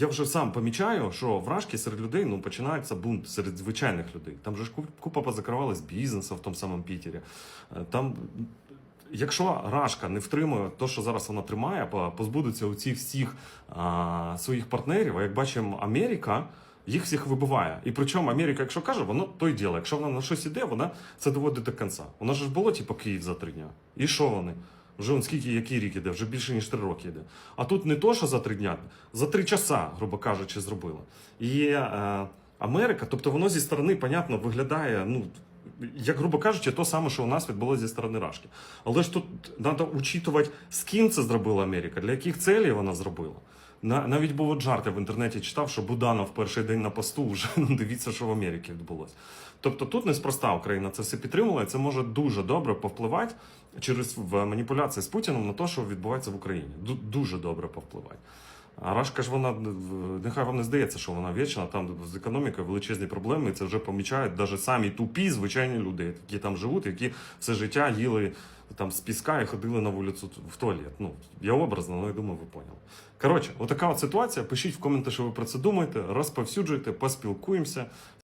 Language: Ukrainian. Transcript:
Я вже сам помічаю, що вражки серед людей ну починається бунт серед звичайних людей. Там же ж купа позакривалась бізнесу в тому самому Пітері. Е, Там, якщо Рашка не втримує те, що зараз вона тримає, по- позбудеться у цих всіх а, своїх партнерів. А як бачимо, Америка. Їх всіх вибиває. І причому Америка, якщо каже, воно то й діло. Якщо вона на щось іде, вона це доводить до кінця. Же ж було, типу, Київ за три дня. І що вони? Вже он скільки, який рік іде, вже більше ніж три роки йде. А тут не то, що за три дня, за три часа, грубо кажучи, зробила. І е, Америка, тобто воно зі сторони, понятно, виглядає, ну. Як грубо кажучи, то саме, що у нас відбулося зі сторони Рашки. Але ж тут треба учитувати, з ким це зробила Америка, для яких целей вона зробила. На, навіть був от жарт, я в інтернеті читав, що Буданов перший день на посту вже ну, дивіться, що в Америці відбулося. Тобто тут неспроста Україна це все підтримувала, і це може дуже добре повпливати через маніпуляції з Путіним на те, що відбувається в Україні. Дуже добре повпливати. А Рашка ж вона нехай вам не здається, що вона вічна, там з економікою величезні проблеми, і це вже помічають навіть самі тупі звичайні люди, які там живуть, які все життя їли там з піска і ходили на вулицю в туалет. Ну, я образно, але я думаю, ви поняли. Коротше, отака от ситуація. Пишіть в коменти, що ви про це думаєте, розповсюджуйте, поспілкуємося.